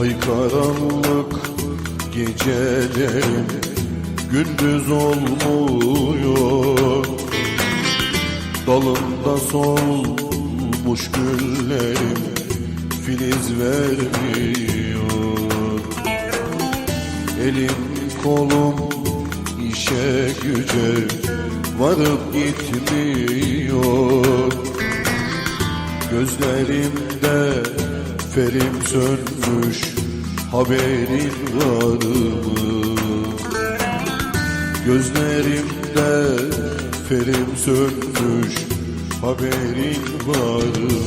Ay karanlık gecelerim gündüz olmuyor. Dalında solmuş güllerim filiz vermiyor. Elim kolum işe güce varıp gitmiyor. Gözlerimde ferim sönmüş haberin var mı? Gözlerimde ferim sönmüş haberin var mı?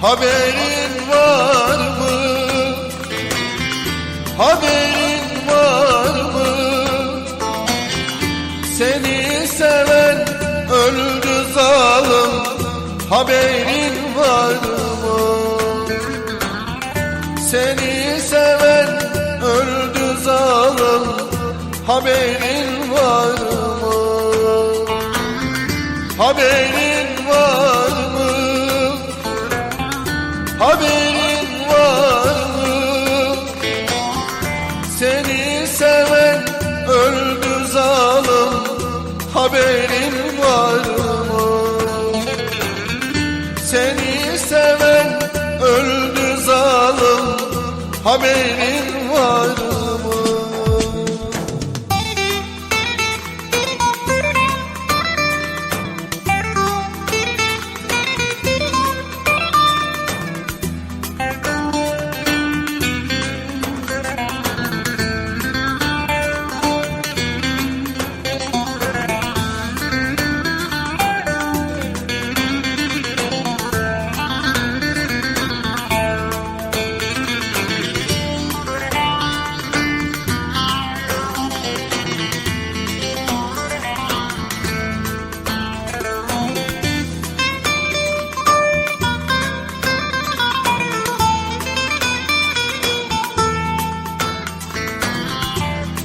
Haberin var mı? Haberin var mı? Seni seven öldü zalim Haberin Haberin var mı? Haberin var mı? Haberin var mı? Seni seven öldü zalim Haberin var mı? Seni seven öldü zalim Haberin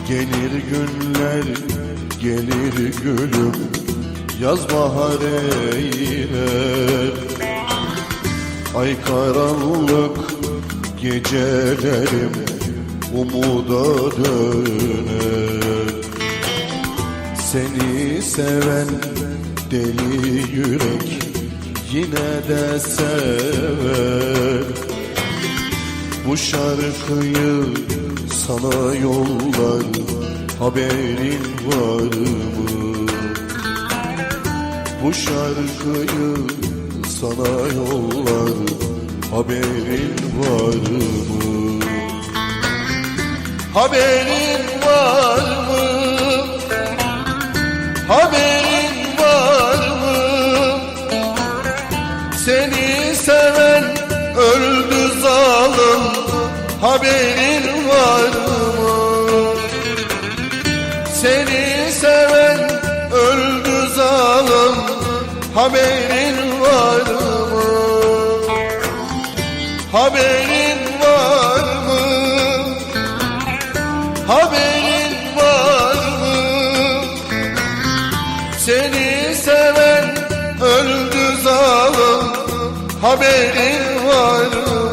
Gelir günler, gelir gülüm. Yaz bahar eyler Ay karanlık gecelerim Umuda döner. Seni seven deli yürek Yine de sever. Bu şarkıyı sana yollar haberin var mı? Bu şarkıyı sana yollar haberin var mı? Haberin var mı? Haberin var mı? Seni seven öldü zalim Haberin var mı? Haberin var mı? Haberin var mı? Seni seven öldü zalim Haberin var mı?